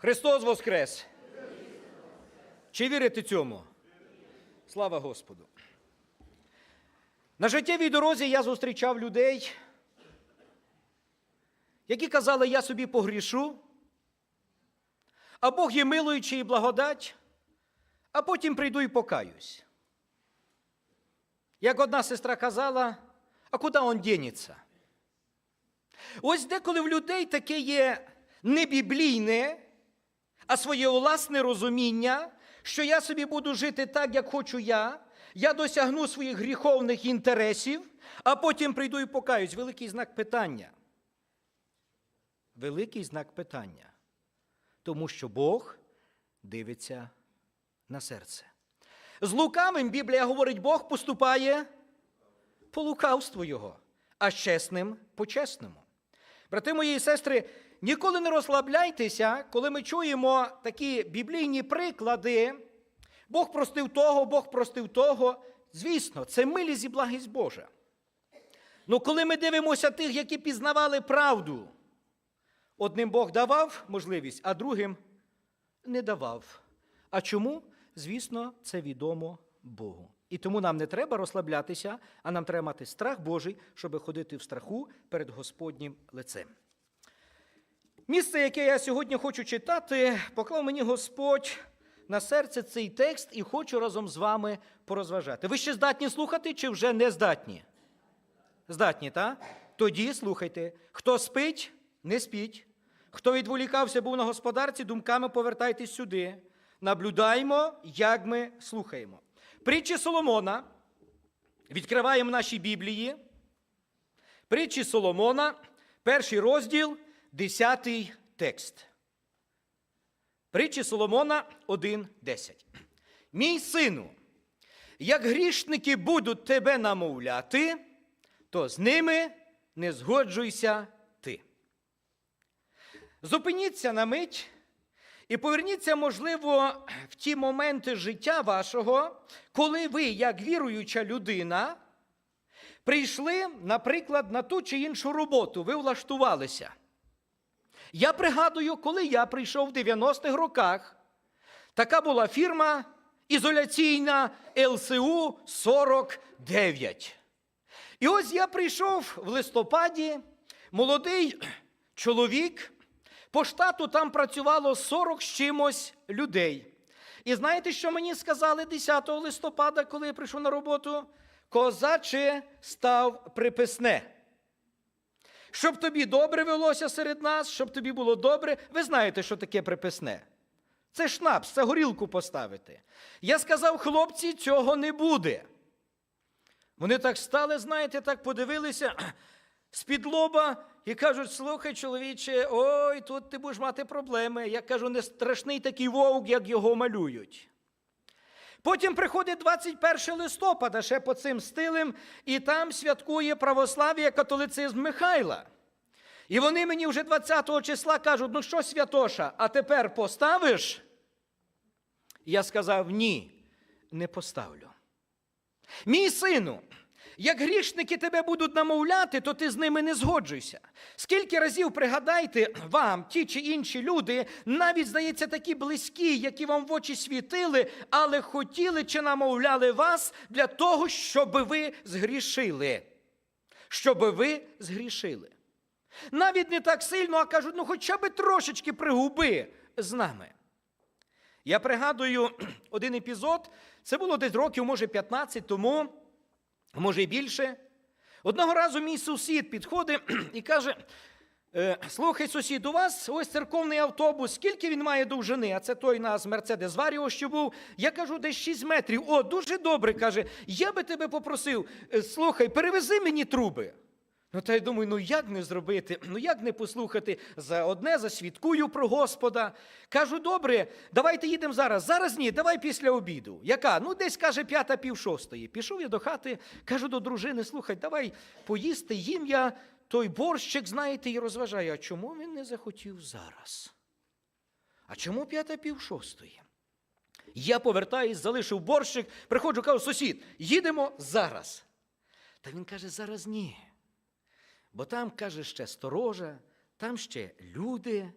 Христос Воскрес! Чи вірите цьому? Слава Господу! На життєвій дорозі я зустрічав людей, які казали, я собі погрішу, а Бог є милуючий і благодать, а потім прийду і покаюсь. Як одна сестра казала, а куди он дінеться? Ось деколи в людей таке є не біблійне, а своє власне розуміння, що я собі буду жити так, як хочу я, я досягну своїх гріховних інтересів, а потім прийду і покаюсь. Великий знак питання. Великий знак питання. Тому що Бог дивиться на серце. З лукавим Біблія говорить, Бог поступає по лукавству Його, а з чесним по чесному. Брати мої і сестри, ніколи не розслабляйтеся, коли ми чуємо такі біблійні приклади. Бог простив того, Бог простив того. Звісно, це милість і благість Божа. Ну коли ми дивимося тих, які пізнавали правду, одним Бог давав можливість, а другим не давав. А чому? Звісно, це відомо Богу. І тому нам не треба розслаблятися, а нам треба мати страх Божий, щоб ходити в страху перед Господнім лицем. Місце, яке я сьогодні хочу читати, поклав мені Господь на серце цей текст і хочу разом з вами порозважати. Ви ще здатні слухати чи вже не здатні? Здатні, так? Тоді слухайте. Хто спить, не спіть. Хто відволікався, був на господарці, думками повертайтесь сюди. Наблюдаємо, як ми слухаємо. Притчі Соломона. Відкриваємо наші Біблії. Притчі Соломона, перший розділ, десятий текст. Притчі Соломона 1.10. Мій сину, як грішники будуть тебе намовляти, то з ними не згоджуйся ти. Зупиніться на мить і поверніться, можливо, в ті моменти життя вашого, коли ви, як віруюча людина, прийшли, наприклад, на ту чи іншу роботу, ви влаштувалися. Я пригадую, коли я прийшов в 90-х роках, така була фірма ізоляційна ЛСУ 49. І ось я прийшов в листопаді, молодий чоловік. По штату там працювало 40 з чимось людей. І знаєте, що мені сказали 10 листопада, коли я прийшов на роботу? Козаче став приписне. Щоб тобі добре велося серед нас, щоб тобі було добре, ви знаєте, що таке приписне. Це шнапс, це горілку поставити. Я сказав, хлопці, цього не буде. Вони так стали, знаєте, так подивилися з-під лоба і кажуть: слухай, чоловіче, ой, тут ти будеш мати проблеми. Я кажу, не страшний такий вовк, як його малюють. Потім приходить 21 листопада, ще по цим стилем, і там святкує православ'я католицизм Михайла. І вони мені вже 20 числа кажуть: ну що, святоша, а тепер поставиш? Я сказав: ні, не поставлю. Мій сину, як грішники тебе будуть намовляти, то ти з ними не згоджуйся. Скільки разів пригадайте вам, ті чи інші люди, навіть, здається, такі близькі, які вам в очі світили, але хотіли чи намовляли вас для того, щоб ви згрішили. Щоб ви згрішили. Навіть не так сильно, а кажуть, ну хоча б трошечки пригуби з нами. Я пригадую один епізод, це було десь років, може, 15 тому, може і більше. Одного разу мій сусід підходить і каже: «Е, слухай, сусід, у вас ось церковний автобус, скільки він має довжини? А це той нас Мерседес Варіо, що був. Я кажу, десь 6 метрів. О, дуже добре. каже. Я би тебе попросив, е, слухай, перевези мені труби. Ну, та я думаю, ну як не зробити, ну як не послухати за одне, засвідкую про Господа. Кажу, добре, давайте їдемо зараз. Зараз ні, давай після обіду. Яка? Ну, десь каже п'ята пів шостої. Пішов я до хати, кажу до дружини, слухай, давай поїсти, їм я той борщик, знаєте, і розважаю. А чому він не захотів зараз? А чому п'ята пів шостої? Я повертаюсь, залишив борщик, приходжу, кажу, сусід, їдемо зараз. Та він каже, зараз ні. Бо там, каже, ще сторожа, там ще люди,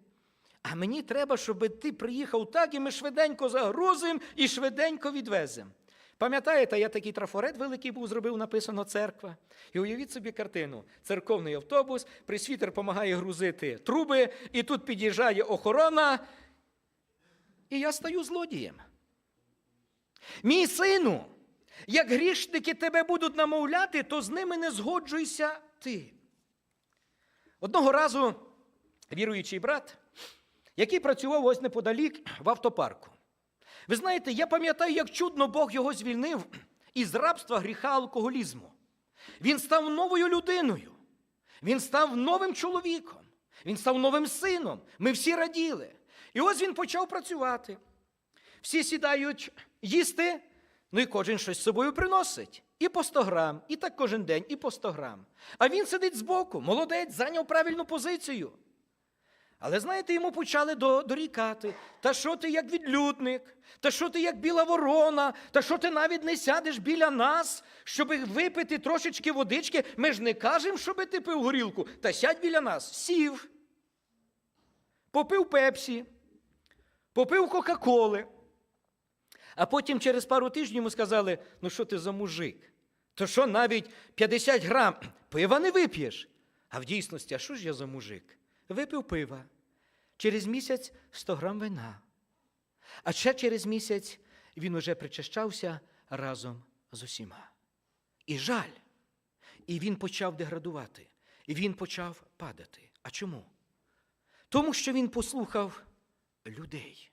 а мені треба, щоб ти приїхав так, і ми швиденько загрузимо і швиденько відвеземо. Пам'ятаєте, я такий трафарет великий був, зробив, написано церква. І уявіть собі картину: церковний автобус, присвітер допомагає грузити труби, і тут під'їжджає охорона, і я стаю злодієм. Мій сину, як грішники тебе будуть намовляти, то з ними не згоджуйся ти. Одного разу віруючий брат, який працював ось неподалік в автопарку. Ви знаєте, я пам'ятаю, як чудно Бог його звільнив із рабства гріха алкоголізму. Він став новою людиною. Він став новим чоловіком. Він став новим сином. Ми всі раділи. І ось він почав працювати. Всі сідають їсти, ну і кожен щось з собою приносить. І по 100 грам, і так кожен день, і по 100 грам. А він сидить збоку, молодець, зайняв правильну позицію. Але знаєте, йому почали дорікати. Та що ти як відлюдник, та що ти як біла ворона, та що ти навіть не сядеш біля нас, щоб випити трошечки водички. Ми ж не кажемо, щоб ти пив горілку, та сядь біля нас. Сів. Попив пепсі, попив Кока-Коли. А потім через пару тижнів йому сказали: ну що ти за мужик? То що навіть 50 грам пива не вип'єш? А в дійсності, а що ж я за мужик? Випив пива. Через місяць 100 грам вина. А ще через місяць він уже причащався разом з усіма. І жаль. І він почав деградувати. І він почав падати. А чому? Тому що він послухав людей.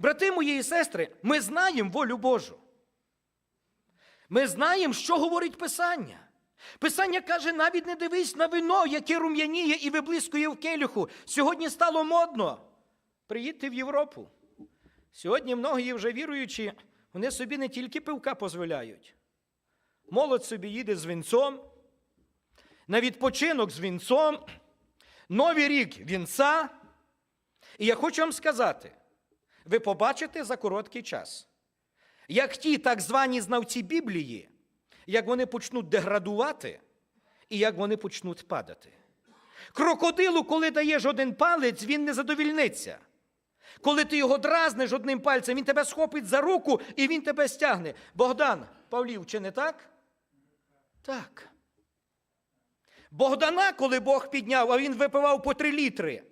Брати мої і сестри, ми знаємо волю Божу. Ми знаємо, що говорить Писання. Писання каже, навіть не дивись на вино, яке рум'яніє і виблискує в келюху. Сьогодні стало модно. Приїдьте в Європу. Сьогодні многі вже віруючі, вони собі не тільки пивка дозволяють. Молодь собі їде з вінцом, на відпочинок з вінцом, Новий рік вінця. І я хочу вам сказати, ви побачите за короткий час, як ті так звані знавці Біблії, як вони почнуть деградувати і як вони почнуть падати. Крокодилу, коли даєш один палець, він не задовільниться. Коли ти його дразниш одним пальцем, він тебе схопить за руку і він тебе стягне. Богдан, Павлів, чи не так? Так. Богдана, коли Бог підняв, а він випивав по три літри.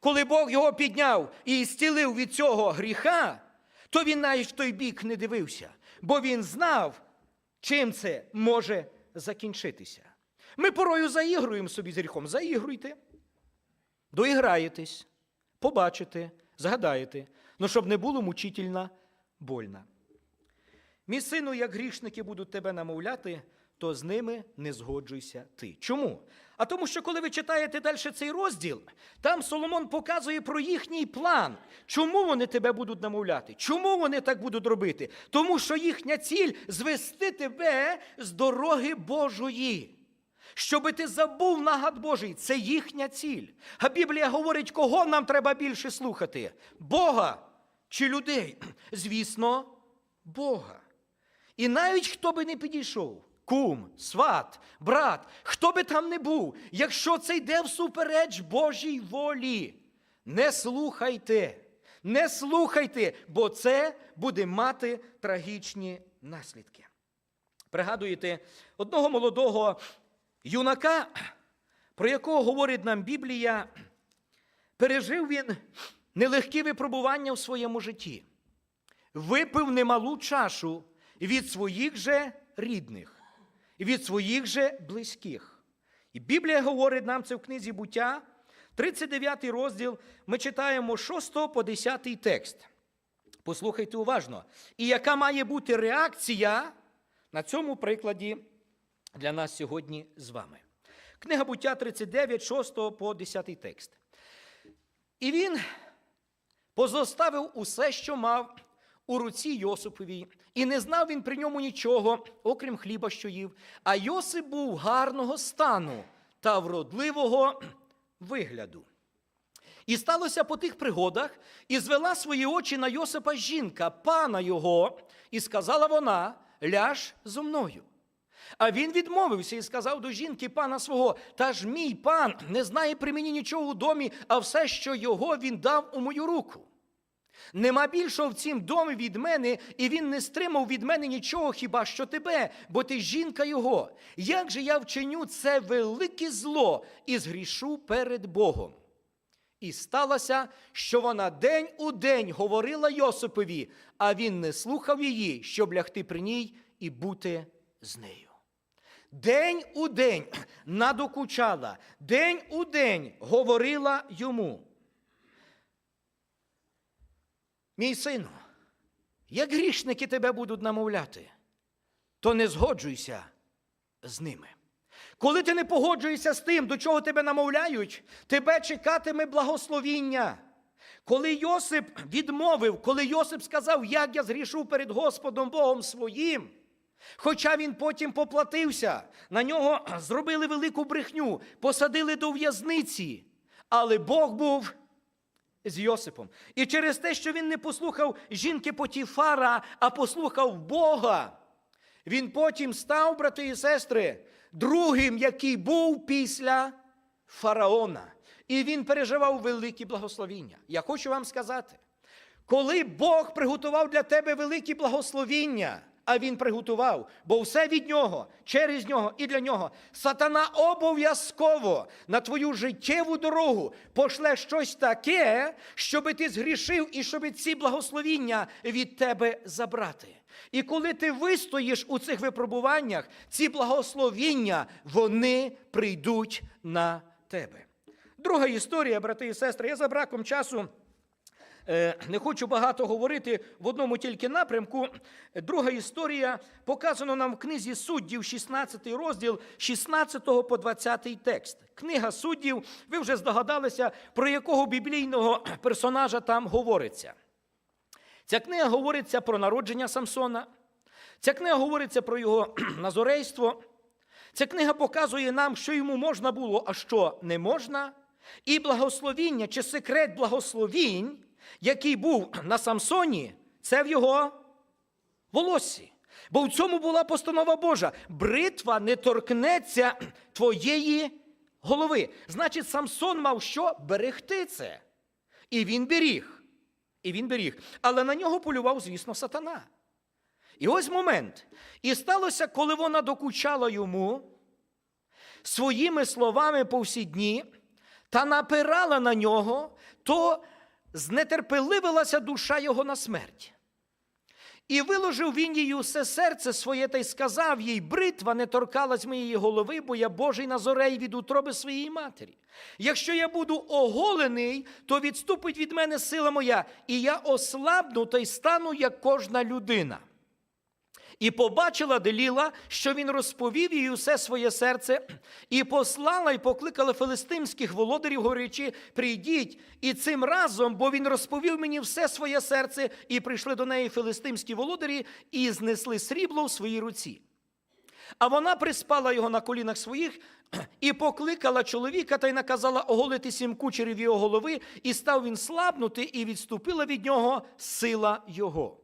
Коли Бог його підняв і зцілив від цього гріха, то він навіть в той бік не дивився, бо він знав, чим це може закінчитися. Ми порою заігруємо собі з гріхом. Заігруйте, доіграєтесь, побачите, згадаєте, ну щоб не було мучительно больно. Мій сину, як грішники будуть тебе намовляти, то з ними не згоджуйся ти. Чому? А тому, що коли ви читаєте далі цей розділ, там Соломон показує про їхній план. Чому вони тебе будуть намовляти? Чому вони так будуть робити? Тому що їхня ціль звести тебе з дороги Божої. Щоби ти забув нагад Божий, це їхня ціль. А Біблія говорить, кого нам треба більше слухати: Бога чи людей? Звісно, Бога. І навіть хто би не підійшов, кум, сват, брат, хто би там не був, якщо це йде всупереч Божій волі, не слухайте, не слухайте, бо це буде мати трагічні наслідки. Пригадуєте одного молодого юнака, про якого говорить нам Біблія, пережив він нелегкі випробування в своєму житті, випив немалу чашу від своїх же рідних, від своїх же близьких. І Біблія говорить нам це в книзі буття, 39 розділ, ми читаємо 6 по 10 текст. Послухайте уважно. І яка має бути реакція на цьому прикладі для нас сьогодні з вами? Книга буття 39, 6 по 10 текст. І він позоставив усе, що мав у руці Йосиповій, і не знав він при ньому нічого, окрім хліба, що їв. А Йосип був гарного стану та вродливого вигляду. І сталося по тих пригодах, і звела свої очі на Йосипа жінка, пана його, і сказала вона: ляж зо мною. А він відмовився і сказав до жінки пана свого: Та ж мій пан не знає при мені нічого у домі, а все, що його він дав у мою руку. Нема більшого в цім домі від мене, і він не стримав від мене нічого, хіба що тебе, бо ти жінка його. Як же я вчиню це велике зло і згрішу перед Богом? І сталося, що вона день у день говорила Йосипові, а він не слухав її, щоб лягти при ній і бути з нею. День у день надокучала, день у день говорила йому. Мій сину, як грішники тебе будуть намовляти, то не згоджуйся з ними. Коли ти не погоджуєшся з тим, до чого тебе намовляють, тебе чекатиме благословіння. Коли Йосип відмовив, коли Йосип сказав, як я згрішу перед Господом Богом своїм, хоча він потім поплатився, на нього зробили велику брехню, посадили до в'язниці, але Бог був з Йосипом. І через те, що він не послухав жінки Потіфара, а послухав Бога, він потім став, брати і сестри, другим, який був після фараона. І він переживав великі благословіння. Я хочу вам сказати, коли Бог приготував для тебе великі благословіння, а він приготував, бо все від нього, через нього і для нього, сатана обов'язково на твою життєву дорогу пошле щось таке, щоби ти згрішив і щоби ці благословіння від тебе забрати. І коли ти вистоїш у цих випробуваннях, ці благословіння вони прийдуть на тебе. Друга історія, брати і сестри, я за браком часу. Е, Не хочу багато говорити в одному тільки напрямку. Друга історія показана нам в книзі суддів, 16 розділ, 16 по 20 текст. Книга суддів, ви вже здогадалися, про якого біблійного персонажа там говориться. Ця книга говориться про народження Самсона. Ця книга говориться про його назорейство. Ця книга показує нам, що йому можна було, а що не можна. І благословіння чи секрет благословінь, який був на Самсоні, це в його волоссі. Бо в цьому була постанова Божа. Бритва не торкнеться твоєї голови. Значить, Самсон мав що? Берегти це. І він беріг. І він беріг. Але на нього полював, звісно, сатана. І ось момент. І сталося, коли вона докучала йому своїми словами по всі дні та напирала на нього, то знетерпеливилася душа його на смерть. І виложив він їй усе серце своє та й сказав їй, бритва не торкалась моєї голови, бо я Божий назорей від утроби своєї матері. Якщо я буду оголений, то відступить від мене сила моя, і я ослабну та й стану, як кожна людина. І побачила Деліла, що він розповів їй усе своє серце, і послала, і покликала филистимських володарів, говорячи, прийдіть, і цим разом, бо він розповів мені все своє серце, і прийшли до неї филистимські володарі, і знесли срібло в своїй руці. А вона приспала його на колінах своїх і покликала чоловіка та й наказала оголити сім кучерів його голови, і став він слабнути, і відступила від нього сила його.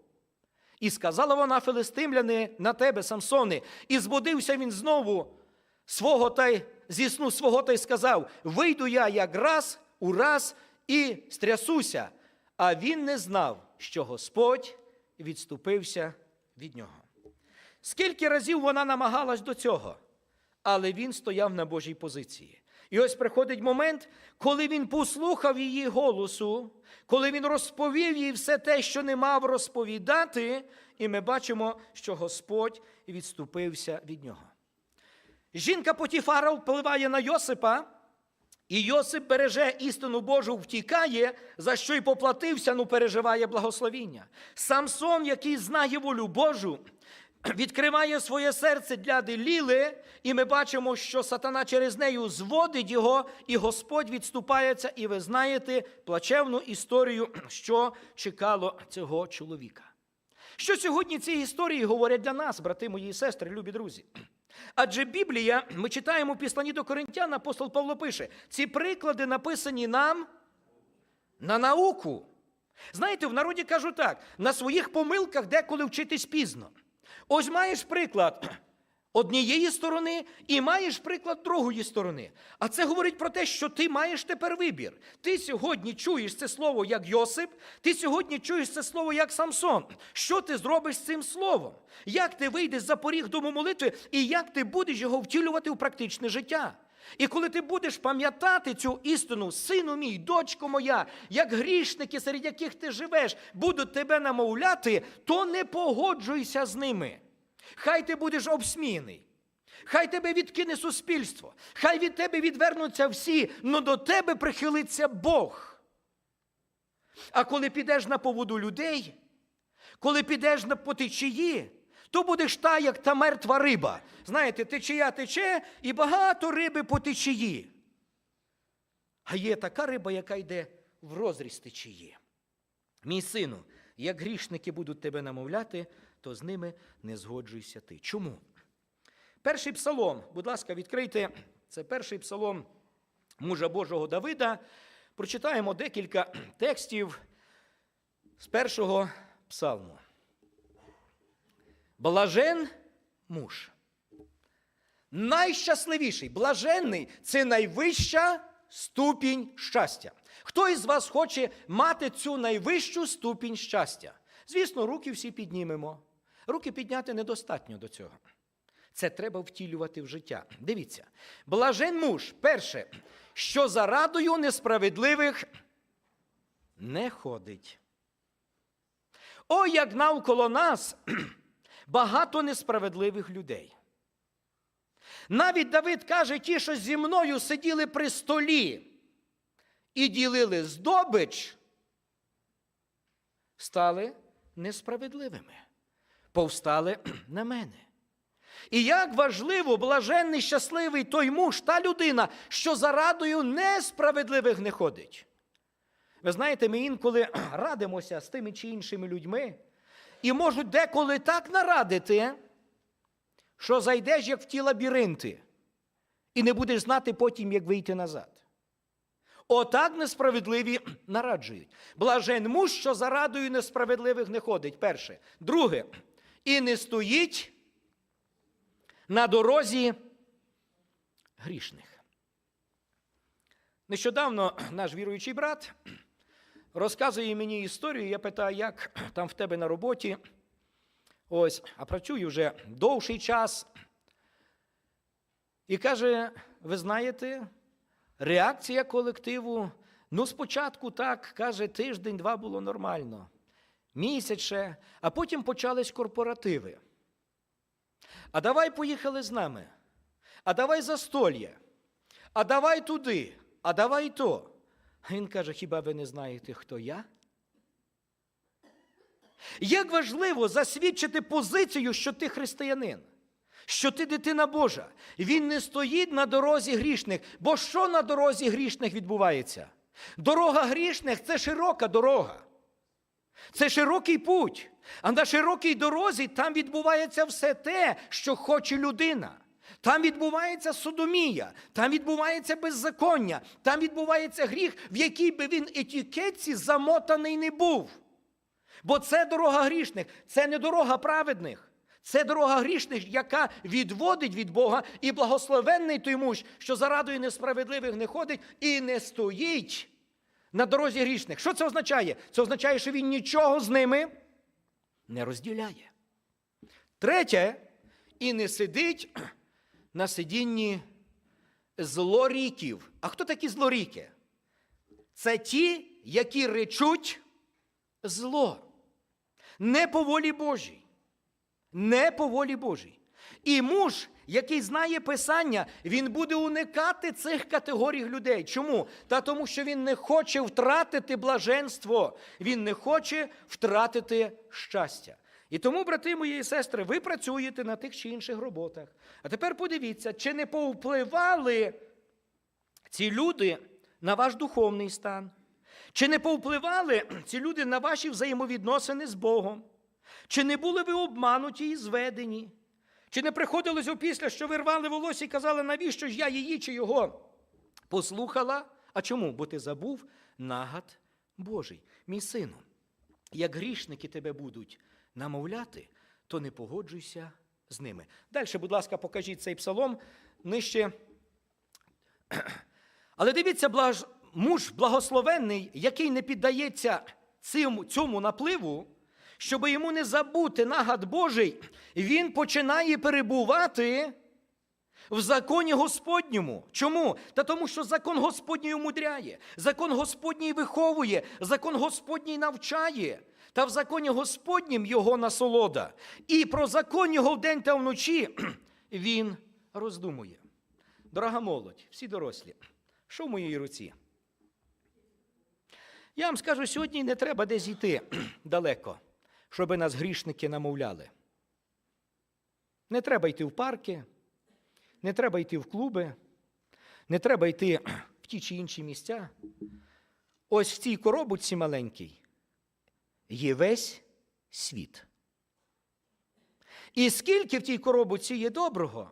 І сказала вона филистимляни на тебе, Самсоне, і збудився він знову свого та й зі сну свого та й сказав: Вийду я як раз у раз і стрясуся. А він не знав, що Господь відступився від нього. Скільки разів вона намагалась до цього, але він стояв на Божій позиції. І ось приходить момент, коли він послухав її голосу, коли він розповів їй все те, що не мав розповідати, і ми бачимо, що Господь відступився від нього. Жінка Потіфара впливає на Йосипа, і Йосип береже істину Божу, втікає, за що й поплатився, ну переживає благословіння. Самсон, який знає волю Божу, відкриває своє серце для Деліли, і ми бачимо, що сатана через нею зводить його, і Господь відступається, і ви знаєте плачевну історію, що чекало цього чоловіка. Що сьогодні ці історії говорять для нас, брати мої і сестри, любі друзі? Адже Біблія, ми читаємо в післанні до Коринтян, апостол Павло пише, ці приклади написані нам на науку. Знаєте, в народі кажуть так: на своїх помилках деколи вчитись пізно. Ось маєш приклад. однієї сторони і маєш приклад другої сторони. А це говорить про те, що ти маєш тепер вибір. Ти сьогодні чуєш це слово як Йосип, ти сьогодні чуєш це слово як Самсон. Що ти зробиш з цим словом? Як ти вийдеш за поріг дому молитви і як ти будеш його втілювати у практичне життя? І коли ти будеш пам'ятати цю істину, сину мій, дочко моя, як грішники, серед яких ти живеш, будуть тебе намовляти, то не погоджуйся з ними. Хай ти будеш обсміяний. Хай тебе відкине суспільство, хай від тебе відвернуться всі, но до тебе прихилиться Бог. А коли підеш на поводу людей, коли підеш на по течії, то будеш та, як та мертва риба. Знаєте, течія тече і багато риби по течії. А є така риба, яка йде в розріз течії. Мій сину, як грішники будуть тебе намовляти, то з ними не згоджуйся ти. Чому? Перший псалом, будь ласка, відкрийте. Це перший псалом мужа Божого Давида. Прочитаємо декілька текстів з першого псалму. Блажен муж. Найщасливіший, блаженний це найвища ступінь щастя. Хто із вас хоче мати цю найвищу ступінь щастя? Звісно, руки всі піднімемо. Руки підняти недостатньо до цього. Це треба втілювати в життя. Дивіться, блажен муж, перше, що за радою несправедливих не ходить. О, як навколо нас багато несправедливих людей. Навіть Давид каже, ті, що зі мною сиділи при столі і ділили здобич, стали несправедливими, повстали на мене. І як важливо, блаженний, щасливий той муж, та людина, що за радою несправедливих не ходить. Ви знаєте, ми інколи радимося з тими чи іншими людьми, і можуть деколи так нарадити, що зайдеш як в ті лабіринти, і не будеш знати потім, як вийти назад. Отак несправедливі нараджують. Блажен муж, що за радою несправедливих не ходить. Перше. Друге, і не стоїть на дорозі грішних. Нещодавно наш віруючий брат розказує мені історію. Я питаю, як там в тебе на роботі. Ось, а працюю вже довший час. І каже: ви знаєте, реакція колективу. Ну, спочатку так, каже, тиждень-два було нормально, місяць а потім почались корпоративи. А давай поїхали з нами. А давай застольє. А давай туди, а давай то. А він каже: хіба ви не знаєте, хто я? Як важливо засвідчити позицію, що ти християнин, що ти дитина Божа. Він не стоїть на дорозі грішних. Бо що на дорозі грішних відбувається? Дорога грішних це широка дорога. Це широкий путь. А на широкій дорозі там відбувається все те, що хоче людина. Там відбувається содомія, там відбувається беззаконня, там відбувається гріх, в якій би він етикетці замотаний не був. Бо це дорога грішних, це не дорога праведних. Це дорога грішних, яка відводить від Бога, і благословенний той муж, що за радою несправедливих не ходить і не стоїть на дорозі грішних. Що це означає? Це означає, що він нічого з ними не розділяє. Третє, і не сидить на сидінні злоріків. А хто такі злоріки? Це ті, які речуть зло. Не по волі Божій. Не по волі Божій. І муж, який знає Писання, він буде уникати цих категорій людей. Чому? Та тому, що він не хоче втратити блаженство, він не хоче втратити щастя. І тому, брати мої і сестри, ви працюєте на тих чи інших роботах. А тепер подивіться, чи не повпливали ці люди на ваш духовний стан? Чи не повпливали ці люди на ваші взаємовідносини з Богом? Чи не були ви обмануті і зведені? Чи не приходилось опісля, що ви рвали волосся і казали, навіщо ж я її чи його послухала? А чому? Бо ти забув нагад Божий. Мій сину, як грішники тебе будуть намовляти, то не погоджуйся з ними. Далі, будь ласка, покажіть цей псалом нижче. Але дивіться, блаж... муж благословенний, який не піддається цьому, цьому напливу, щоб йому не забути нагад Божий, він починає перебувати в законі Господньому. Чому? Та тому, що закон Господній умудряє, закон Господній виховує, закон Господній навчає. Та в законі Господнім його насолода. І про закон його вдень та вночі він роздумує. Дорога молодь, всі дорослі, що в моїй руці? Я вам скажу, сьогодні не треба десь йти далеко, щоб нас грішники намовляли. Не треба йти в парки, не треба йти в клуби, не треба йти в ті чи інші місця. Ось в цій коробочці маленькій є весь світ. І скільки в тій коробочці є доброго,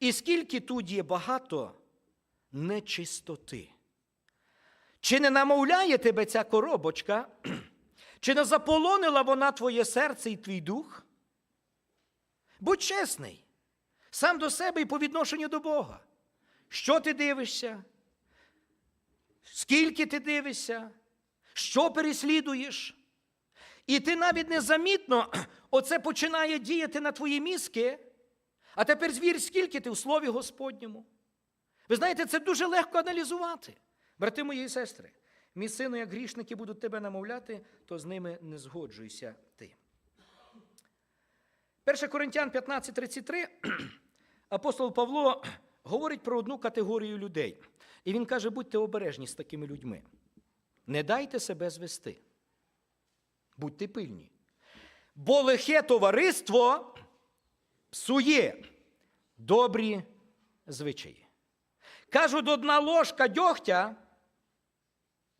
і скільки тут є багато нечистоти. Чи не намовляє тебе ця коробочка, чи не заполонила вона твоє серце і твій дух? Будь чесний, сам до себе і по відношенню до Бога. Що ти дивишся? Скільки ти дивишся? Що переслідуєш? І ти навіть незамітно оце починає діяти на твої мізки. А тепер звір, скільки ти в Слові Господньому. Ви знаєте, це дуже легко аналізувати. Брати мої і сестри, мій сину, як грішники будуть тебе намовляти, то з ними не згоджуйся ти. 1 Коринтян 15:33 апостол Павло говорить про одну категорію людей. І він каже: будьте обережні з такими людьми. Не дайте себе звести. Будьте пильні. Бо лихе товариство псує добрі звичаї. Кажуть, одна ложка дьогтя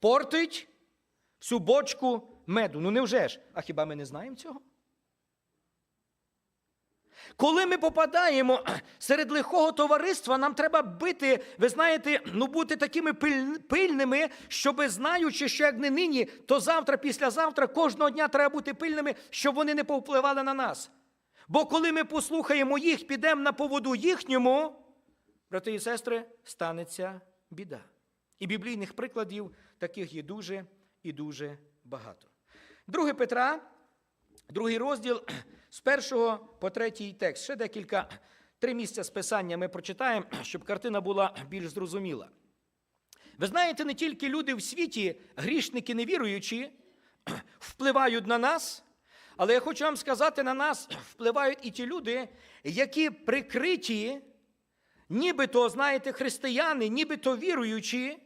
портить всю бочку меду. Ну невже ж? А хіба ми не знаємо цього? Коли ми попадаємо серед лихого товариства, нам треба бити, ви знаєте, ну бути такими пильними, щоби знаючи, що як не нині, то завтра, післязавтра, кожного дня треба бути пильними, щоб вони не повпливали на нас. Бо коли ми послухаємо їх, підемо на поводу їхньому, брати і сестри, станеться біда. І біблійних прикладів таких є дуже і дуже багато. Друге Петра, другий розділ з першого по третій текст. Ще декілька три місця з писання ми прочитаємо, щоб картина була більш зрозуміла. Ви знаєте, не тільки люди в світі, грішники невіруючі, впливають на нас, але я хочу вам сказати, на нас впливають і ті люди, які прикриті, нібито, знаєте, християни, нібито віруючі,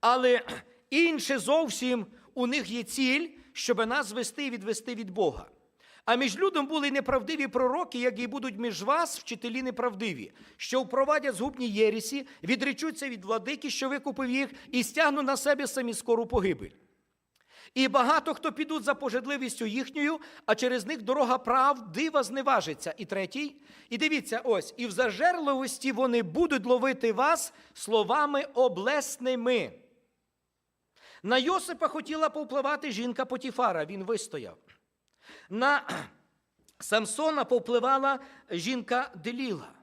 але інше зовсім у них є ціль, щоб нас звести і відвести від Бога. А між людом були неправдиві пророки, як і будуть між вас вчителі неправдиві, що впровадять згубні єресі, відречуться від владики, що викупив їх, і стягнуть на себе самі скору погибель. І багато хто підуть за пожадливістю їхньою, а через них дорога правдива зневажиться. І третій. І дивіться, ось, і в зажерливості вони будуть ловити вас словами облесними. На Йосипа хотіла повпливати жінка Потіфара, він вистояв. На Самсона повпливала жінка Деліла.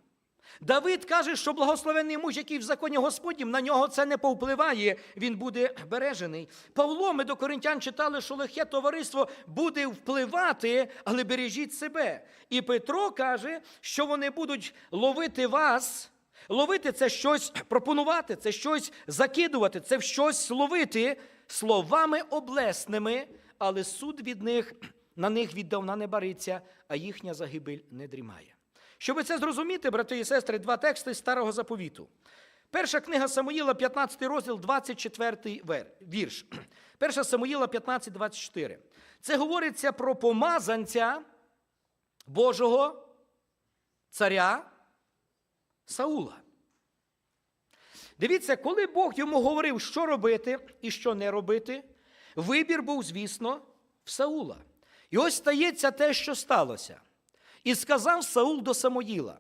Давид каже, що благословений муж, який в законі Господнім, на нього це не повпливає, він буде бережений. Павло, ми до коринтян читали, що лихе товариство буде впливати, але бережіть себе. І Петро каже, що вони будуть ловити вас. Ловити це щось пропонувати, це щось закидувати, це щось ловити словами облесними, але суд від них на них віддавна не бариться, а їхня загибель не дрімає. Щоб це зрозуміти, брати і сестри, два тексти старого заповіту. Перша книга Самуїла, 15 розділ, 24 вірш. Перша Самуїла 15, 24. Це говориться про помазанця Божого царя Саула. Дивіться, коли Бог йому говорив, що робити і що не робити, вибір був, звісно, в Саула. І ось стається те, що сталося. І сказав Саул до Самоїла: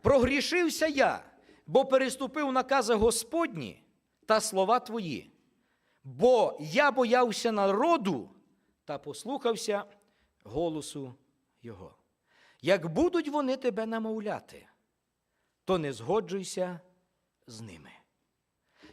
Прогрішився я, бо переступив накази Господні та слова твої, бо я боявся народу та послухався голосу його. Як будуть вони тебе намовляти, то не згоджуйся з ними.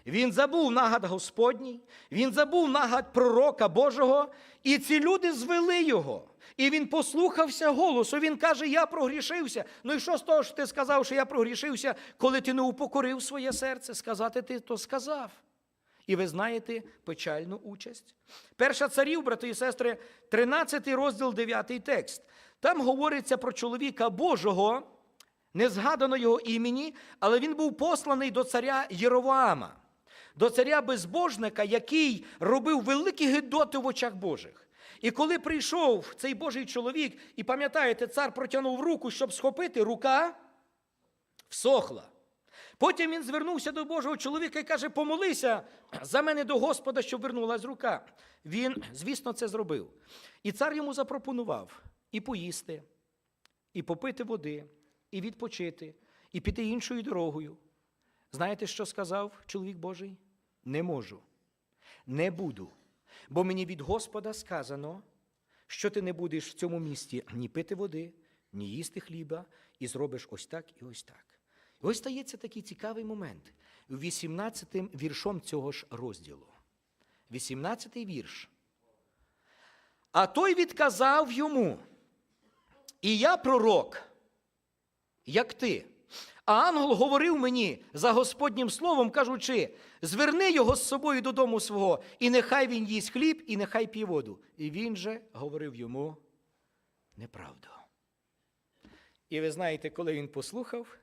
Він забув нагад Господній, він забув нагад пророка Божого, і ці люди звели його. І він послухався голосу. Він каже: Я прогрішився. Ну і що з того, що ти сказав, що я прогрішився, коли ти не упокорив своє серце? Сказати ти то сказав. І ви знаєте печальну участь. Перша царів, брати і сестри, 13 розділ, 9 текст. Там говориться про чоловіка Божого, не згадано його імені, але він був посланий до царя Єровоама, до царя безбожника, який робив великі гидоти в очах Божих. І коли прийшов цей Божий чоловік, і пам'ятаєте, цар протягнув руку, щоб схопити, рука всохла. Потім він звернувся до Божого чоловіка і каже: Помолися за мене до Господа, щоб вернулась рука. Він, звісно, це зробив. І цар йому запропонував і поїсти, і попити води, і відпочити, і піти іншою дорогою. Знаєте, що сказав чоловік Божий? Не можу, не буду. Бо мені від Господа сказано, що ти не будеш в цьому місті ні пити води, ні їсти хліба, і зробиш ось так і ось так. І ось стається такий цікавий момент. 18 віршом цього ж розділу. 18-й вірш. А той відказав йому. І я пророк, як ти. А ангел говорив мені за Господнім словом, кажучи: зверни його з собою додому свого, і нехай він їсть хліб, і нехай п'є воду. І він же говорив йому неправду. І ви знаєте, коли він послухав,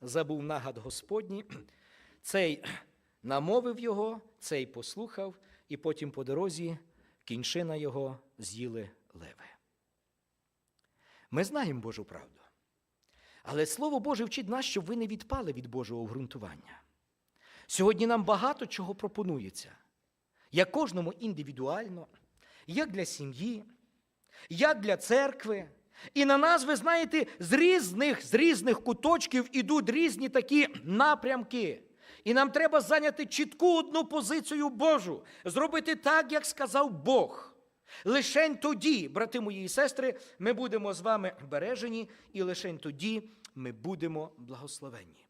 забув нагад Господній, цей намовив його, цей послухав, і потім по дорозі кінчина його з'їли леви. Ми знаємо Божу правду. Але Слово Боже вчить нас, щоб ви не відпали від Божого обґрунтування. Сьогодні нам багато чого пропонується, як кожному індивідуально, як для сім'ї, як для церкви. І на нас, ви знаєте, з різних, з різних куточків ідуть різні такі напрямки. І нам треба зайняти чітку одну позицію Божу, зробити так, як сказав Бог. Лишень тоді, брати мої і сестри, ми будемо з вами бережені, і лишень тоді ми будемо благословенні.